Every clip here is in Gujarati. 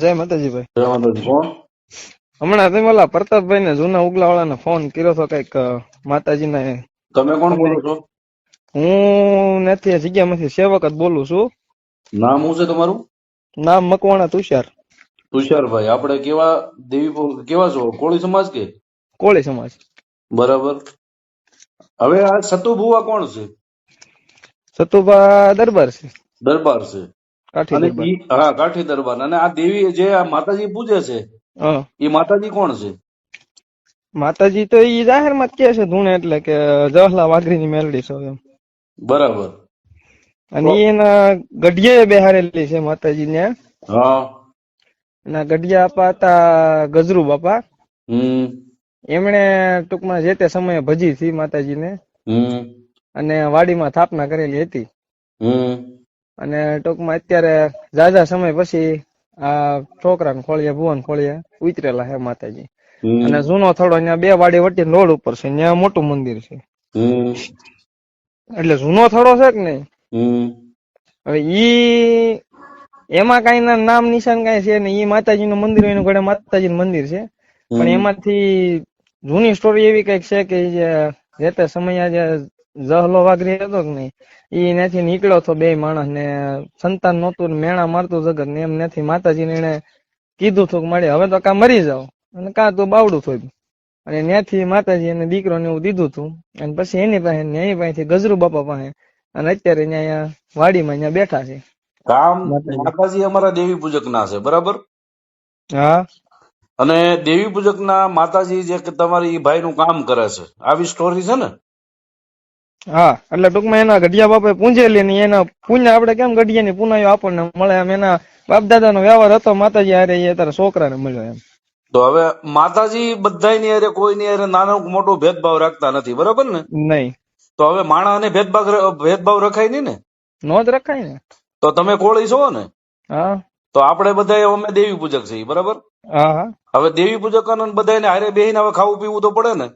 જય માતાજી ભાઈ જય માતાજી. કોણ હમણાં તમે ઓલા પ્રતાપભાઈ ને જૂના ઉગલા વાળાને ફોન કર્યો હતો કંઈક માતાજી ને તમે કોણ બોલો છો? હું નથી આ જગ્યામાંથી સેવક જ બોલું છું. નામ શું છે તમારું? નામ મકવાણા તુષાર. તુષારભાઈ આપણે કેવા દેવી કેવા છો? કોળી સમાજ કે? કોળી સમાજ. બરાબર. હવે આ સતુભુવા કોણ છે? સતુભા દરબાર છે. દરબાર છે. અને ઈ હા કાઠી દરબાર. અને આ દેવી જે આ માતાજી પૂજે છે એ માતાજી કોણ છે? માતાજી તો ઈ જાહેરમાં કે છે ધૂણે એટલે કે જવાહરલાલ વાઘરી ની મેલડી છો એમ. બરાબર. અને એના ગઢિયા બેહારેલી છે માતાજી ને હા ગઢિયા આપા હતા ગજરુ બાપા. એમણે ટૂંકમાં જે તે સમયે ભજી હતી માતાજીને. અને વાડીમાં સ્થાપના કરેલી હતી. અને ટૂંકમાં અત્યારે ઝાઝા સમય પછી આ છોકરા ખોળીએ ભુવન ખોળીએ ઉતરેલા હે માતાજી. અને જૂનો થોડો અહીંયા બે વાડી વટી રોડ ઉપર છે ત્યાં મોટું મંદિર છે. એટલે જૂનો થોડો છે કે નહીં? હવે ઈ એમાં કઈ નામ નિશાન કઈ છે ને ઈ માતાજી નું મંદિર એનું ઘડે માતાજી નું મંદિર છે. પણ એમાંથી જૂની સ્ટોરી એવી કંઈક છે કે જે તે સમયે જે જહલો વાઘરી હતો કે નહીં? ઈ ત્યાંથી નીકળ્યો હતો બે માણસ ને સંતાન નહોતું ને મેણા મારતું જગત ને એમ નથી માતાજીને એને કીધું હતું કે હવે તો કા મરી જાવ અને કા તો બાવડું થોડું અને ત્યાંથી માતાજી એને દીકરો ને એવું દીધું હતું. અને પછી એની પાસે એની પાસેથી ગજરુ બાપા પાસે અને અત્યારે અહીંયા વાડીમાં અહીંયા બેઠા છે. કામ માતાજી. માતાજી અમારા દેવી પૂજક ના છે બરાબર? હા. અને દેવી પૂજક ના માતાજી જે તમારી ભાઈ નું કામ કરે છે. આવી સ્ટોરી છે ને? હા એટલે ટૂંકમાં એના ગઢિયા બાપે પૂંજેલી ને એના પૂંજા આપણે કેમ ગઢિયાની પુનાયો આપણને મળે એમ? એના બાપ દાદાનો વ્યવહાર હતો માતાજી હારે એ તારા છોકરાને મળ્યો એમ. તો હવે માતાજી બધાની હારે કોઈની હારે નાનો મોટો ભેદભાવ રાખતા નથી બરાબર ને? નહીં. તો હવે માણા અને ભેદભાવ ભેદભાવ રખાય નહીં ને? નો જ રખાય ને. તો તમે કોળી છો ને? હા. તો આપણે બધા અમે દેવી પૂજક છીએ બરાબર? હા હા. હવે દેવી પૂજક બધાને હારે બેહીને હવે ખાવું પીવું તો પડે ને?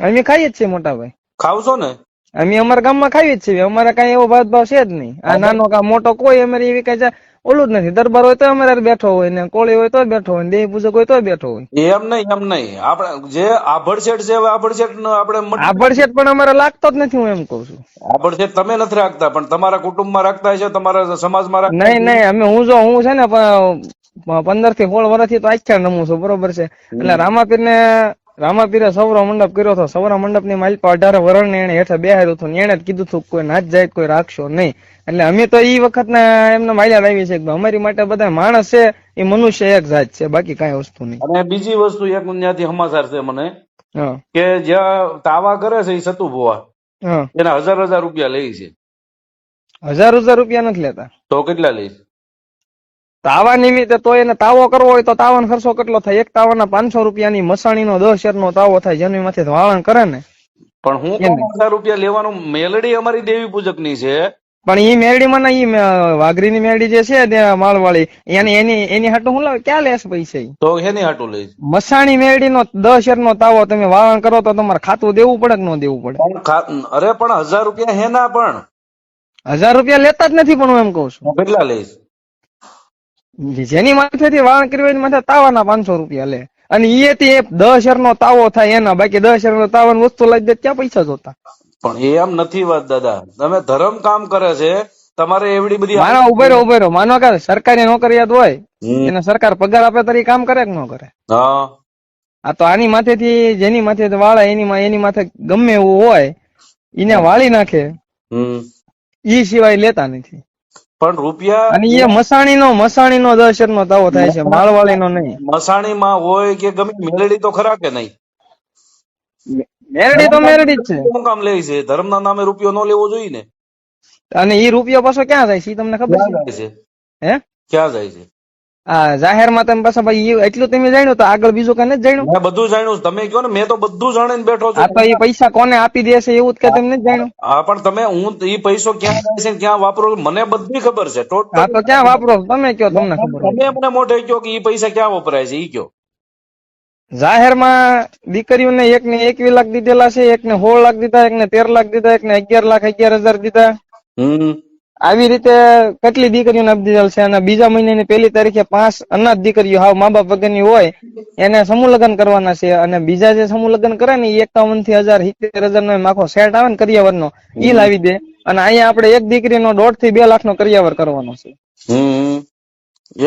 અમે ખાઈએ જ છીએ મોટા ભાઈ ખાવશો ને? અમે અમારા ગામમાં ખાઈએ જ છીએ. અમારે કઈ એવો ભેદભાવ છે જ નહીં. આ નાનો કા મોટો કોઈ અમારે એવી કઈ ઓલું જ નથી. દરબાર હોય તો અમારે બેઠો હોય ને કોળી હોય તો બેઠો હોય દેહ દેવી પૂજક હોય તો બેઠો હોય. એમ નહીં એમ નહીં. આપણે જે આભડશેઠ છે આભડશેઠ આપણે આભડશેઠ પણ અમારે લાગતો જ નથી હું એમ કઉ છું. આભડશેઠ તમે નથી રાખતા પણ તમારા કુટુંબમાં રાખતા છે તમારા સમાજમાં રાખતા નહીં નહીં અમે હું જો હું છે ને પંદરથી સોળ વર્ષથી તો આખ્યા નમું છું બરોબર છે? એટલે રામાપીર ને રામાપીરે સૌરા મંડપ કર્યો હતો. સૌરા મંડપની માલિકા અઢાર વરણ એને હેઠે બેહાર્યું હતું એને જ કીધું હતું કોઈ નાચ જાય કોઈ રાખશો નહીં. એટલે અમે તો એ વખત ના એમને માલ્યા લાવી છે અમારી માટે બધા માણસ છે એ મનુષ્ય એક જાત છે બાકી કઈ વસ્તુ નહીં. અને બીજી વસ્તુ એક ત્યાંથી સમાચાર છે મને કે જ્યાં તાવા કરે છે એ સતુ ભુવા એના હજાર હજાર રૂપિયા લે છે. હજાર હજાર રૂપિયા નથી લેતા. તો કેટલા લે છે? તાવા નિમિત્તે તો એને તાવો કરવો હોય તો તાવાનો ખર્ચો કેટલો થાય? એક તાવાના પાંચસો રૂપિયાની મસાણીનો દસ શેરનો તાવો થાય જેની માંથી વાળણ કરે ને. પણ હું? હજાર રૂપિયા લેવાનું મેલડી અમારી દેવી પૂજકની છે. પણ ઈ મેરડીમાં માં ઈ વાઘરી ની મેરડી જે છે માળવાળી એની એની એની હાટું હું લાવે? ક્યાં લેશ પૈસા? તો એની હાટું લઈશ. મસાણી મસાણી મેરડીનો દસ શેરનો તાવો તમે વાળણ કરો તો તમારે ખાતું દેવું પડે કે ન દેવું પડે? અરે પણ હજાર રૂપિયા હેના પણ. હજાર રૂપિયા લેતા જ નથી પણ હું એમ કઉ છું. કેટલા લે છે જેની માથેથી વાણ કરી હોય એની માથે તાવાના પાંચસો રૂપિયા લે. અને એ થી દસ નો તાવો થાય એના બાકી દસ શેરનો તાવાની વસ્તુ લઈ દે ક્યાં પૈસા જોતા? પણ એમ નથી વાત દાદા. તમે ધર્મ કામ કરે છે તમારે એવડી બધી મારા ઉભેરો રહ્યો માનો કે સરકારી નોકરિયાત હોય એને સરકાર પગાર આપે તરી કામ કરે કે ન કરે? હા. આ તો આની માથેથી જેની માથે વાળે એની એની માથે ગમે એવું હોય એને વાળી નાખે. હમ. ઈ સિવાય લેતા નથી. પણ રૂપિયા અને એ મસાણી નો મસાણી નો તાવો થાય છે માળવાળીનો નહીં. મસાણીમાં હોય કે ગમે મેલડી તો ખરા કે નહીં? મેરડી તો મેરડી જ છે. શું કામ લે છે? ધર્મના નામે રૂપિયો નો લેવો જોઈએ ને? અને એ રૂપિયો પાછો ક્યાં જાય છે? તમને ખબર છે? હે? ક્યાં જાય છે? જાહેરમાં તમે પાછા ભાઈ એટલું તમે જાણ્યું તો આગળ બીજું કઈ નથી જાણ્યું? મેં બધું જાણ્યું તમે કહો ને મેં તો બધું જાણીને બેઠો આ છું તો એ પૈસા કોને આપી દેશે એવું જ કે તમને જાણ્યું? હા પણ તમે હું એ પૈસો ક્યાં જાય છે ક્યાં વાપરો મને બધી ખબર છે. ટોટલ હા તો ક્યાં વાપરો છો? તમે કયો તમને ખબર તમે મને મોઢે કહો કે એ પૈસા ક્યાં વપરાય છે એ કયો જાહેરમાં દીકરીઓને એક ને એકવીસ લાખ દીધેલા છે એક ને સોળ લાખ દીધા એક ને તેર લાખ દીધા એક ને અગિયાર લાખ અગિયાર હજાર દીધા. હમ. આવી રીતે કેટલી દીકરીઓને દીધેલ છે અને બીજા મહિનાની પહેલી તારીખે પાંચ અનાથ દીકરીઓ હાવ મા બાપ વગરની હોય એને સમૂહ લગ્ન કરવાના છે. અને બીજા જે સમૂહ લગ્ન કરે ને એ એકાવનથી હજાર સિત્તેર હજાર નો આખો સેટ આવે ને કરિયાવર નો ઈ લાવી દે. અને અહીંયા આપણે એક દીકરીનો દોઢથી બે લાખ નો કરિયાવર કરવાનો છે.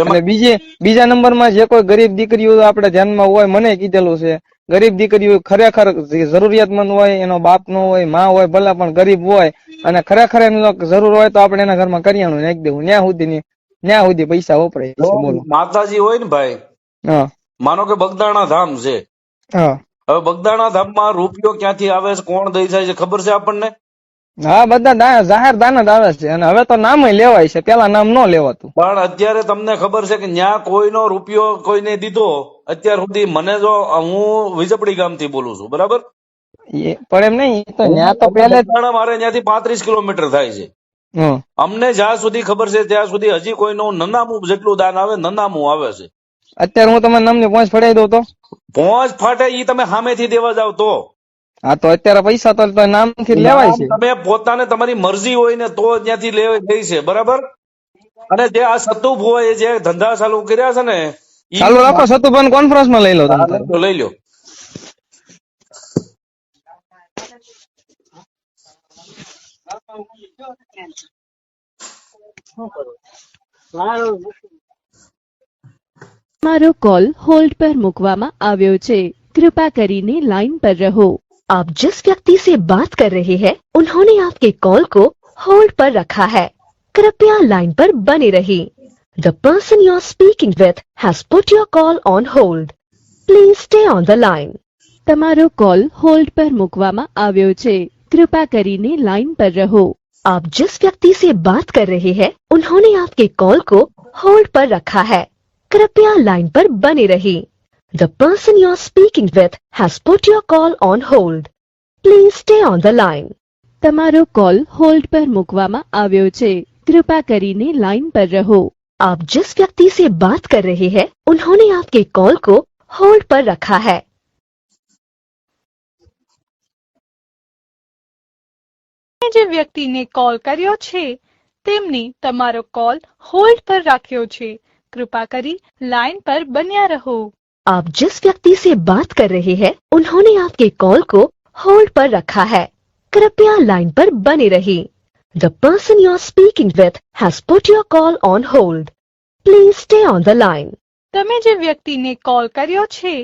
અને બીજી બીજા નંબરમાં જે કોઈ ગરીબ દીકરીઓ આપણે ધ્યાનમાં હોય મને કીધેલું છે. ગરીબ દીકરીઓ ખરેખર જરૂરિયાતમંદ હોય એનો બાપ નો હોયમાં હોય ભલે પણ ગરીબ હોય અને ખરેખર એનો જરૂર હોય તો આપણે એના ઘરમાં કરિયાણું નાખી દેવું. ન્યા સુધી ન્યા સુધી પૈસા વપરાય બોલો. માતાજી હોય ને ભાઈ હા. માનો કે બગદાણા ધામ છે. હા. હવે બગદાણા ધામમાં રૂપિયો ક્યાંથી આવે છે કોણ દઈ જાય છે ખબર છે આપણને? હા બધા જાહેર દાન જ આવે છે અને હવે તો નામ લેવાય છે પેલા નામ ન લેવાતું. પણ અત્યારે તમને ખબર છે કે ન્યા કોઈનો રૂપિયો કોઈને દીધો અત્યાર સુધી મને જો હું વિજપડી ગામથી બોલું છું બરાબર? પણ એમ નહીં તો ત્યાં તો જ મારે ત્યાંથી પાંત્રીસ કિલોમીટર થાય છે. અમને જ્યાં સુધી ખબર છે ત્યાં સુધી હજી કોઈનું નનામું જેટલું દાન આવે નનામું આવે છે. અત્યારે હું તમને નામની પહોંચ ફડાઈ દઉં તો? પહોંચ ફાટે ઈ તમે સામેથી દેવા જાવ તો. હા તો અત્યારે પૈસા તો નામથી લેવાય છે. તમે પોતાને તમારી મરજી હોય ને તો ત્યાંથી લેવાય છે બરાબર? અને જે આ સતુભ હોય જે ધંધા ચાલુ કર્યા છે ને ચાલુ રાખો સતુભાઈ કોન્ફરન્સ માં લઈ લો તમે તારે. તો લઈ લો તમારો कॉल होल्ड पर મૂકવામાં આવ્યો છે कृपया કરીને लाइन पर रहो आप जिस व्यक्ति से बात कर रहे हैं उन्होंने आपके कॉल को होल्ड पर रखा है कृपया लाइन पर बने रहिए the person you are speaking with has put your call on hold please stay on the line તમારો કોલ હોલ્ડ પર મૂકવામાં આવ્યો છે कृपया કરીને लाइन पर रहो आप जिस व्यक्ति से बात कर रहे हैं उन्होंने आपके कॉल को होल्ड पर रखा है कृपया लाइन पर बने रहिए the person you are speaking with has put your call on hold please stay on the line તમારો કોલ હોલ્ડ પર મૂકવામાં આવ્યો છે कृपया કરીને લાઇન પર રહો आप जिस व्यक्ति से बात कर रहे हैं उन्होंने आपके कॉल को होल्ड पर रखा है તમે જે વ્યક્તિને કોલ કર્યો છે તેમની તમારો કોલ હોલ્ડ પર રાખ્યો છે કૃપા કરી લાઈન પર બન્યા રહો आप जिस व्यक्ति से बात कर रहे हैं उन्होंने आपके कॉल को होल्ड पर रखा है कृपया लाइन पर बने रहिए the person you are speaking with has put your call on hold please stay on the line તમે જે વ્યક્તિને કોલ કર્યો છે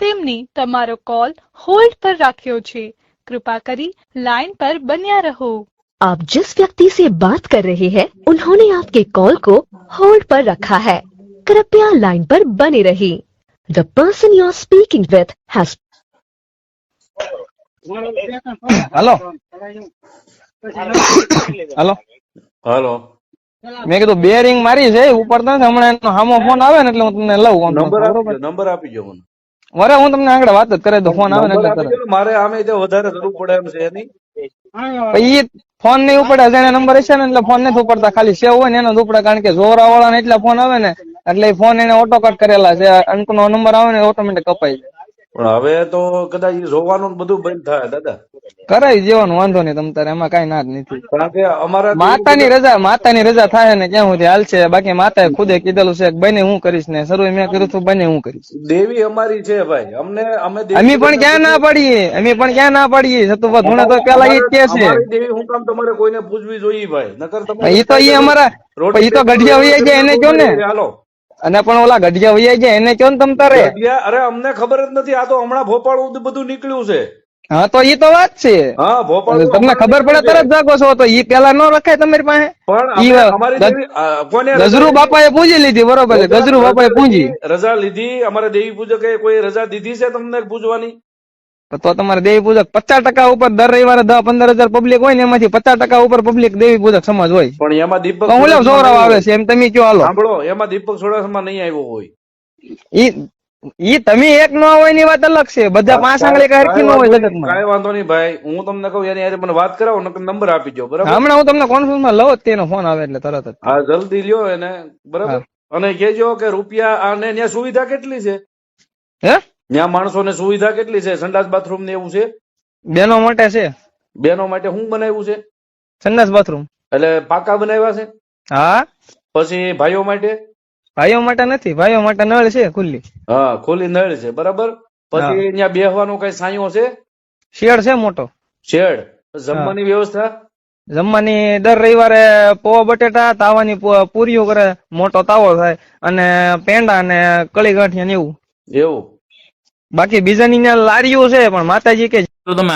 તેમની તમારો કોલ હોલ્ડ પર રાખ્યો છે કૃપા કરી લાઈન પર બન્યા રહો आप जिस व्यक्ति से बात कर रहे हैं उन्होंने आपके कॉल को होल्ड पर रखा है कृपया लाइन पर बने रहिए the person you are speaking with has hello hello. Hello. મેં કીધું બે રિંગ મારી છે ઉપર તો નથી. હમણાં એનો હામો ફોન આવે ને એટલે હું તમને લઉં નંબર આપી દો નંબર આપી દો મને. વરે હું તમને આગળ વાત જ કરે તો ફોન આવે ને એટલે કરે મારે આમે તે વધારે જરૂર પડે એમ છે એની. ઈ ફોન નહીં ઉપડે જેને નંબર હશે ને એટલે ફોન નથી ઉપડતા ખાલી સેવ હોય ને એનો જ ઉપડે કારણ કે જોરા વાળા ને એટલા ફોન આવે ને એટલે ફોન એને ઓટો કટ કરેલા છે અંકનો નંબર આવે ને ઓટોમેટિક કપાઈ જાય. પણ હવે તો કદાચ જોવાનું બધું બંધ થાય દાદા. કરાઈ દેવાનું વાંધો નહીં તમ તારે એમાં કઈ ના જ નથી. કારણ કે અમારા માતાની રજા માતાની રજા થાય ને ક્યાં સુધી હાલશે બાકી માતાએ ખુદે કીધેલું છે કે બને હું કરીશ ને શરૂ મેં કર્યું હતું બને હું કરીશ. દેવી અમારી છે ભાઈ. અમને અમે અમે પણ ક્યાં ના પાડીએ? અમે પણ ક્યાં ના પાડીએ? સતુભા ધૂણે તો પેલા ઈ કે છે. દેવી હું કામ તમારે કોઈને પૂછવી જોઈએ ભાઈ. નકર તમે ઈ તો ઈ અમારા ઈ તો ગઢિયા હોય જાય એને કહો ને? હાલો. અને પણ ઓલા ગઢિયા વૈયા જાય એને કયો ને તમ તારે? ગઢિયા- અરે અમને ખબર જ નથી આ તો હમણાં ભોપાળ બધું નીકળ્યું છે. હા તો ઈ તો વાત છે. હા ભોપાલ તમને ખબર પડે તરત જાગો છો તો ઈ પેલા ન રખાય તમારી પાસે? પણ ઈ બાપા ગજરુ બાપાએ પૂજી લીધી બરોબર છે. ગજરુ બાપાએ પૂજી. રજા લીધી અમારે દેવી પૂજકે કોઈ રજા દીધી છે તમને પૂજવાની? તો તમારે દેવી પૂજક પચાસ ટકા ઉપર દર રવિવારે દસ પંદર હજાર પબ્લિક હોય ને એમાંથી પચાસ ટકા ઉપર પબ્લિક દેવી પૂજક સમાજ હોય. પણ એમાં દીપક હું લેવ સૌરાવ આવે છે એમ તમે કયો હાલો. સાંભળો એમાં દીપક સોડાસમાં નહીં આવ્યો હોય. ઈ ઈ તમે એક ન હોયની વાત અલગ છે. બધા પાંચ આંગળી હરખી ન હોય જગતમાં. કાંઈ વાંધો નહીં ભાઈ. હું તમને કહું એની હારે મને વાત કરાવો નકર નંબર આપી દો બરાબર? હમણાં હું તમને કોન્ફરન્સમાં લઉં જ તેનો ફોન આવે એટલે તરત જ. હા જલ્દી લ્યો એને બરાબર? અને કેજો કે રૂપિયા આને ત્યાં સુવિધા કેટલી છે? હે? ત્યાં માણસોને સુવિધા કેટલી છે? સંડાસ બાથરૂમ ને એવું છે? બેનો માટે છે. બેનો માટે શું બનાવ્યું છે? સંડાસ બાથરૂમ એટલે પાકા બનાવ્યા છે? હા. પછી ભાઈઓ માટે? ભાઈઓ માટે નથી. ભાઈઓ માટે નળ છે ખુલ્લી. હા ખુલ્લી નળ છે બરાબર? પછી ત્યાં બેહવાનો કઈ સાયો છે? શેડ છે મોટો. શેડ? જમવાની વ્યવસ્થા? જમવાની દર રવિવારે પોવા બટેટા તાવાની પૂરીઓ કરે મોટો તાવો થાય અને પેંડા અને કળી ગાંઠિયા ને એવું. એવું? બાકી બીજાની લારીઓ છે પણ માતાજી કે તો તમે